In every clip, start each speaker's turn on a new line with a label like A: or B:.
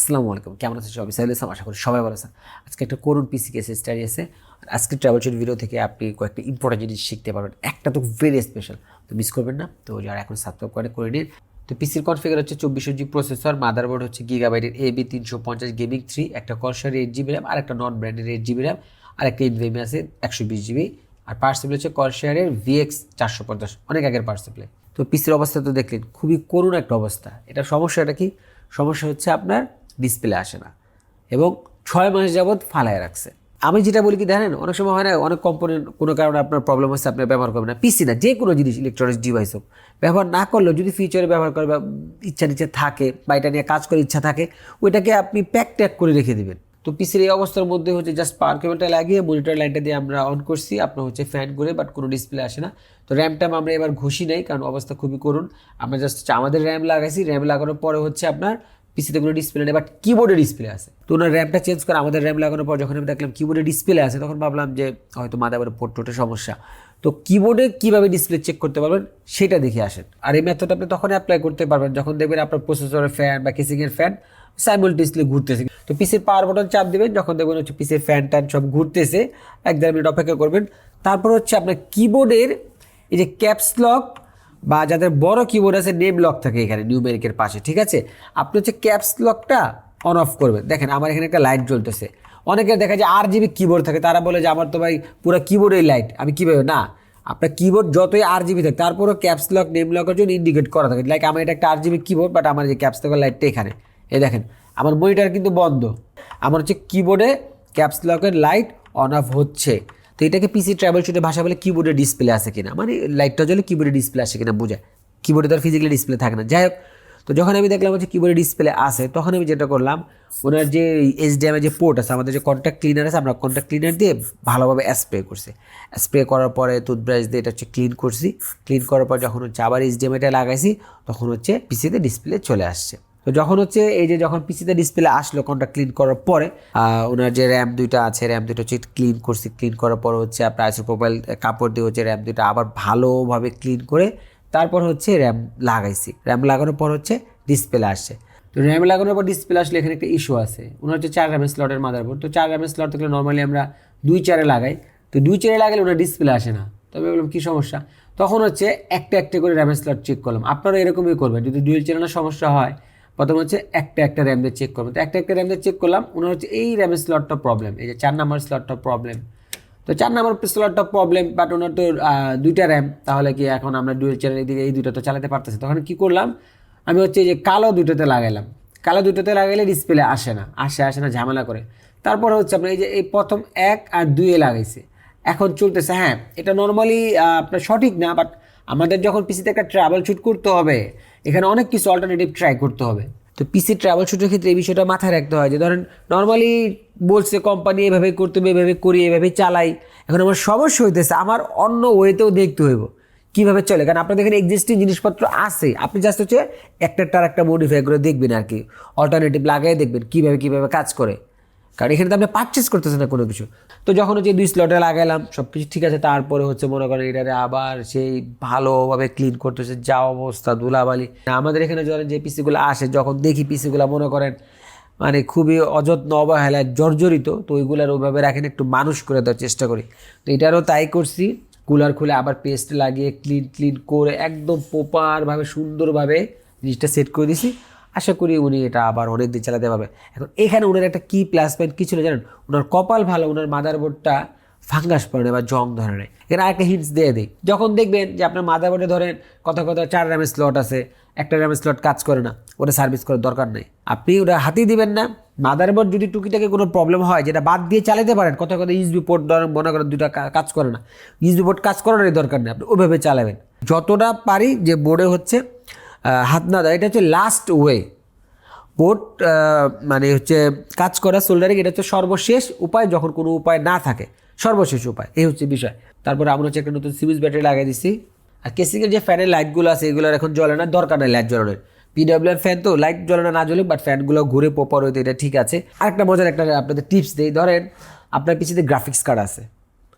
A: আসসালামু আলাইকুম। কেমন আছেন সবাই? সাইল ইসলাম, আশা করি সবাই ভালো আছেন। আজকে একটা করুণ পিসি কেস স্টাডি আছে। আজকে ট্রাভেল শুট ভিডিও থেকে আপনি কয়েকটা ইম্পর্টেন্ট জিনিস শিখতে পারবেন। একটা তো ভেরি স্পেশাল তো মিস করবেন না। তো যারা এখন সাবস্ক্রাইব করে করে নিন। তো পিসির কনফিগার হচ্ছে চব্বিশশো জি প্রসেসর মাদারবোর্ড হচ্ছে গিগাবাইটের এ বি তিনশো পঞ্চাশ গেমিং থ্রি একটা কনসার এইট জিবি র্যাম আর একটা নন ব্র্যান্ডের এইট জিবি র্যাম আর একটা এনভিএম আছে, একশো বিশ জিবি আর পার্সেপল হচ্ছে কনসারের ভিএক্স চারশো পঞ্চাশ, অনেক আগের পার্সেপলে তো পিসির অবস্থা তো দেখলেন, খুবই করুণ একটা অবস্থা। এটা সমস্যাটা কি? সমস্যা হচ্ছে আপনার ডিসপ্লে আসে না। এবং ছয় মাস যাবৎ ফালায় রাখছে। আমি যেটা বলি কি জানেন, অনেক সময় হয় না, অনেক কম্পোনেন্ট কোনো কারণে আপনার প্রবলেম হচ্ছে, আপনি ব্যবহার করবেন না। পিসি না, যে কোনো জিনিস ইলেকট্রনিক্স ডিভাইস হোক। ব্যবহার না করলেও যদি ফিউচারে ব্যবহার করে বা ইচ্ছা নিচ্ছে থাকে বা এটা নিয়ে কাজ করার ইচ্ছা থাকে, ওইটাকে আপনি প্যাক ট্যাক করে রেখে দেবেন। তো পিসির এই অবস্থার মধ্যে হচ্ছে জাস্ট পাওয়ার কেবলটা লাগিয়ে মনিটর লাইনটা দিয়ে আমরা অন করছি। আপনার হচ্ছে ফ্যান করে বাট কোনো ডিসপ্লে আসে না। তো র্যাম ট্যাম আমরা এবার ঘুষি নাই, কারণ অবস্থা খুবই করুন আমরা জাস্ট আমাদের র্যাম লাগাইছি। র্যাম লাগানোর পরে হচ্ছে আপনার পিসিতে কোনো ডিসপ্লে নেই বাট কিবোর্ডে ডিসপ্লে আছে। তো ওনার র্যামটা চেঞ্জ করে আমাদের র্যাম লাগানোর পর যখন আমি দেখলাম কিবোর্ডে ডিসপ্লে আছে, তখন ভাবলাম যে হয়তো মাদাবারে পোর্ট টোটে সমস্যা। তো কিবোর্ডে কীভাবে ডিসপ্লে চেক করতে পারবেন, সেটা দেখে আসেন। আর এই মেথড আপনি তখনই অ্যাপ্লাই করতে পারবেন, যখন দেখবেন আপনার প্রসেসরের ফ্যান বা কেসিংয়ের ফ্যান সাইমুলটেসলি ঘুরতেছে। তো পিসির পাওয়ার বাটন চাপ দেবেন, যখন দেখবেন হচ্ছে পিসির ফ্যান ট্যান সব ঘুরতেছে, এক দেড় মিনিট অপেক্ষা করবেন। তারপর হচ্ছে আপনার কিবোর্ডের এই যে ক্যাপস লক বা যাদের বড় কিবোর্ড আছে নেম লক থাকে এখানে নিউমেরিকের পাশে, ঠিক আছে? আপনি হচ্ছে ক্যাপস লকটা অন অফ করবেন। দেখেন, আমার এখানে একটা লাইট জ্বলতেছে। অনেকের দেখা যায় আর জিবি কিবোর্ড থাকে, তারা বলে যে, আমার তো ভাই পুরো কিবোর্ডেই লাইট আমি কীভাবে না, আপনার কিবোর্ড যতই আর জিবি থাকে, তারপরও ক্যাপস লক নেম লকের জন্য ইন্ডিকেট করা থাকে। লাইক আমার এটা একটা আর জিবি কিবোর্ড বাট আমার যে ক্যাপস লকের লাইটটা এখানে। এই দেখেন, আমার মনিটার কিন্তু বন্ধ। আমার হচ্ছে কিবোর্ডে ক্যাপস লকের লাইট অন অফ হচ্ছে। তো এটাকে পিসি ট্রাভেল শুটে ভাষা বলে কিবোর্ডে ডিসপ্লে আছে কিনা? মানে লাইটটা জ্বলে কিবোর্ডে ডিসপ্লে আসে কিনা বোঝায়। কিবোর্ডে তার ফিজিক্যালি ডিসপ্লে থাকে না। যাই হোক, তো যখন আমি দেখলাম হচ্ছে কিবোর্ডে ডিসপ্লে আসে, তখন আমি যেটা করলাম, ওনার যে এইচডিএমের যে পোর্ট আছে, আমাদের যে কন্ট্যাক্ট ক্লিনার আছে, আমরা কন্ট্যাক্ট ক্লিনার দিয়ে ভালোভাবে স্প্রে করছি। স্প্রে করার পরে টুথব্রাশ দিয়ে এটা হচ্ছে ক্লিন করছি। ক্লিন করার পর যখন হচ্ছে আবার এইচডিএমটা লাগাইছি, তখন হচ্ছে পিসিতে ডিসপ্লে চলে আসছে। তো যখন হচ্ছে এই যে যখন পিসিতে ডিসপ্লে আসলো কোনটা ক্লিন করার পরে ওনার যে র্যাম দুইটা আছে র্যাম দুটো হচ্ছে ক্লিন করছি ক্লিন করার পর হচ্ছে আপনার আইসোপ্রোপাইল কাপড় দিয়ে হচ্ছে র্যাম দুটো আবার ভালোভাবে ক্লিন করে তারপর হচ্ছে র্যাম লাগাইছি। র্যাম লাগানোর পর হচ্ছে ডিসপ্লে আসছে। তো র্যাম লাগানোর পর ডিসপ্লে আসলে এখানে একটা ইস্যু আছে। ওনার হচ্ছে চার র্যামের স্লটের মাদারবোর্ড তো চার র্যামের স্লট থাকলে নর্মালি আমরা দুই চারে লাগাই। তো দুই চারে লাগালে ওনার ডিসপ্লে আসে না। তবে বললাম, কী সমস্যা? তখন হচ্ছে একটা একটা করে র্যামের স্লট চেক করলাম। আপনারা এরকমই করবেন। যদি ডুয়েল চ্যানেলের সমস্যা হয় প্রথম হচ্ছে একটা একটা র্যাম দিয়ে চেক করবেন। তো একটা একটা র্যাম দিয়ে চেক করলাম ওনার হচ্ছে এই র্যামের স্লটটা প্রবলেম এই যে চার নাম্বার স্লটটা প্রবলেম তো চার নাম্বার স্লটটা প্রবলেম বাট ওনার তো দুইটা র্যাম তাহলে কি এখন আমরা ডুয়েল চ্যানেল এদিকে এই দুটো তো চালাতে পারতেছি। তখন কি করলাম, আমি হচ্ছে যে কালো দুটোতে লাগাইলাম। কালো দুটোতে লাগাইলে ডিসপ্লে আসে না, আসে আসে না, ঝামেলা করে। তারপর হচ্ছে আপনার এই যে, এই প্রথম এক আর দুয়ে লাগাইছে। এখন চলতেছে হ্যাঁ এটা নর্মালি আপনার সঠিক না বাট আমাদের যখন পিসিতে একটা ট্রাভেল শুট করতে হবে এখানে অনেক কিছু অল্টারনেটিভ ট্রাই করতে হবে। তো পিসি ট্রাভেল শুটের ক্ষেত্রে এই বিষয়টা মাথায় রাখতে হয় যে, ধরেন নর্মালি বলছে কোম্পানি এভাবে করতে হবে, এভাবে করি, এভাবে চালাই। এখন আমার সমস্যা হইতেছে, আমার অন্য ওয়েতেও দেখতে হইব। কীভাবে চলে? কারণ আপনাদের এখানে এক্সিস্টিং জিনিসপত্র আছে। আপনি জাস্ট হচ্ছে একটার একটা মডিফাই করে দেখবেন আর কি। অল্টারনেটিভ লাগাই দেখবেন কীভাবে কীভাবে কাজ করে। কারণ এখানে তো আপনি পারচেস করতেছেন না কোনো কিছু। তো যখন হচ্ছে দুই স্লটে লাগাইলাম সব কিছু ঠিক আছে, তারপরে হচ্ছে মনে করেন এটারে আবার সেই ভালোভাবে ক্লিন করতেছে, যা অবস্থা, ধুলাবালি। আমাদের এখানে যখন যে পিসিগুলো আসে, যখন দেখি পিসিগুলো মনে করেন মানে খুবই অযত্ন, অবহেলায়, জর্জরিত, তো ওইগুলার ওইভাবে রাখেন, একটু মানুষ করে দেওয়ার চেষ্টা করি। তো এটারও তাই করছি কুলার খুলে আবার পেস্ট লাগিয়ে ক্লিন ক্লিন করে একদম প্রপারভাবে সুন্দরভাবে জিনিসটা সেট করে দিছি। আশা করি উনি এটা আবার অনেক দিন চালাতে পারবে। এখন এখানে ওনার একটা কি প্লাস পয়েন্ট কী ছিল জানেন? ওনার কপাল ভালো ওনার মাদারবোর্ডটা ফাঙ্গাস পড়ে বা জং ধরে নেয় এখানে আরেকটা হিন্টস দিয়ে দিই। যখন দেখবেন যে আপনার মাদারবোর্ডে ধরেন কথা কথা চার র্যামের স্লট আছে, একটা র্যামের স্লট কাজ করে না, ওটা সার্ভিস করার দরকার নেই। আপনি ওটা হাতেই দিবেন না। মাদারবোর্ড যদি টুকিটাকে কোনো প্রবলেম হয়, যেটা বাদ দিয়ে চালাতে পারেন কথা কথা ইউজবি পোর্ট মনে করেন দুটা কাজ করে না। ইউজবি পোর্ট কাজ করারই দরকার নেই, আপনি ওইভাবে চালাবেন। যতটা পারি যে বোর্ডে হচ্ছে হাত না দেয়, এটা হচ্ছে লাস্ট ওয়ে বোর্ড মানে হচ্ছে কাজ করা সোল্ডারিং এটা হচ্ছে সর্বশেষ উপায় যখন কোনো উপায় না থাকে। সর্বশেষ উপায়, এই হচ্ছে বিষয়। তারপরে আমরা হচ্ছে একটা নতুন সিরিজ ব্যাটারি লাগিয়ে দিচ্ছি আর কেসিংয়ের যে ফ্যানের লাইটগুলো আছে, এগুলোর এখন জ্বলে না, দরকার নেই লাইট জ্বলানোর। পিডাব্লিউএম ফ্যান তো লাইট জ্বলে না না জ্বলে বাট ফ্যানগুলো ঘুরে প্রপার হইতে এটা ঠিক আছে। আরেকটা মজার একটা আপনাদের টিপস দিই, ধরেন আপনার পিছিয়ে গ্রাফিক্স কার্ড আছে।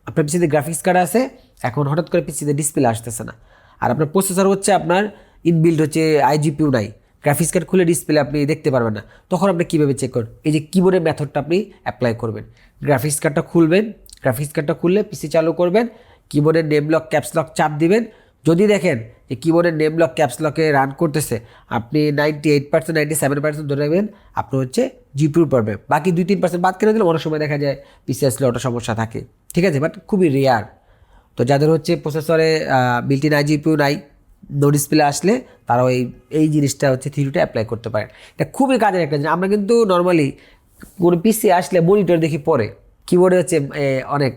A: আপনার পিছিয়ে গ্রাফিক্স কার্ড আছে, এখন হঠাৎ করে পিছিয়ে ডিসপ্লে আসতেছে না। আর আপনার প্রসেসর হচ্ছে আপনার ইনবিল্ড হচ্ছে আইজিপিউ নাই। গ্রাফিক্স কার্ড খুলে ডিসপ্লে আপনি দেখতে পারবেন না। তখন আপনি কীভাবে চেক করবেন এই যে কিবোর্ডের মেথডটা আপনি অ্যাপ্লাই করবেন। গ্রাফিক্স কার্ডটা খুলবেন। গ্রাফিক্স কার্ডটা খুললে পিসি চালু করবেন। কিবোর্ডের নেম লক ক্যাপস লক চাপ দিবেন। যদি দেখেন যে কিবোর্ডের নেম লক ক্যাপস লকে রান করতেছে, আপনি ninety eight percent ninety seven percent ধরে রাখবেন আপনার হচ্ছে জিপিউর প্রবলেম বাকি দুই তিন পার্সেন্ট বাদ কেটে দিলে অনেক সময় দেখা যায় পিসি আসলে ওটা সমস্যা থাকে। ঠিক আছে? বাট খুবই রেয়ার তো যাদের হচ্ছে প্রসেসরে বিল্টিন আই জিপিউ নাই নো ডিসপ্লে আসলে তারাও এই এই জিনিসটা হচ্ছে থিওরিটা অ্যাপ্লাই করতে পারে। এটা খুবই কাজের একটা জিনিস। আমরা কিন্তু নর্মালি কোনো পিসি আসলে মনিটর দেখি পরে। কিবোর্ডে হচ্ছে অনেক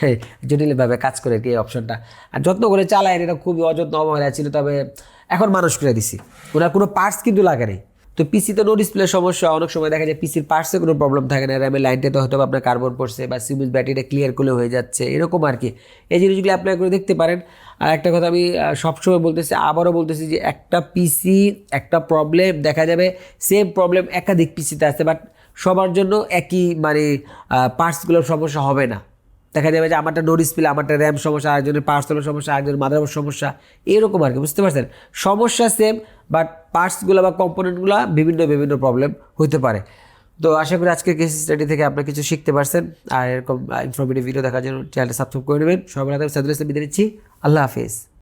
A: জটিলভাবে কাজ করে এই অপশনটা আর যত্ন করে চালায়, এটা খুবই অযত্ন অবহেলা ছিল। তবে এখন মানুষ করে দিছি। ওনার কোনো পার্টস কিন্তু লাগে নেই। তো পিসিতে নো ডিসপ্লে সমস্যা, অনেক সময় দেখা যায় পিসির পার্টসে কোনো প্রবলেম থাকে না র্যামের লাইনটাতে হয়তো আপনার কার্বন পড়ছে বা সিমিজ ব্যাটারিটা ক্লিয়ার করলে হয়ে যাচ্ছে, এরকম আর কি। এই জিনিসগুলি অ্যাপ্লাই করে দেখতে পারেন। আর একটা কথা আমি সবসময় বলতেছি, আবারও বলতেছি যে একটা পিসি একটা প্রবলেম দেখা যাবে সেম প্রবলেম একাধিক পিসিতে আছে বাট সবার জন্য একই মানে পার্টসগুলোর সমস্যা হবে না। দেখা যাবে যে আমারটা নো ডিসপ্লে আমারটা র্যাম সমস্যা, আরেকজনের পার্সেলের সমস্যা, আরেকজনের মাদারবোর্ড সমস্যা, এরকম আর কি, বুঝতে পারছেন? সমস্যা সেম বাট পার্টসগুলো বা কম্পোনেন্টগুলো বিভিন্ন বিভিন্ন প্রবলেম হতে পারে। তো আশা করি আজকের কেস স্টাডি থেকে আপনি কিছু শিখতে পারছেন, আর এরকম ইনফরমেটিভ ভিডিও দেখার জন্য চ্যানেলটা সাবস্ক্রাইব করে নেবেন। সবাই সাদুল ইসলাম বিদায় নিচ্ছি। আল্লাহ হাফিজ।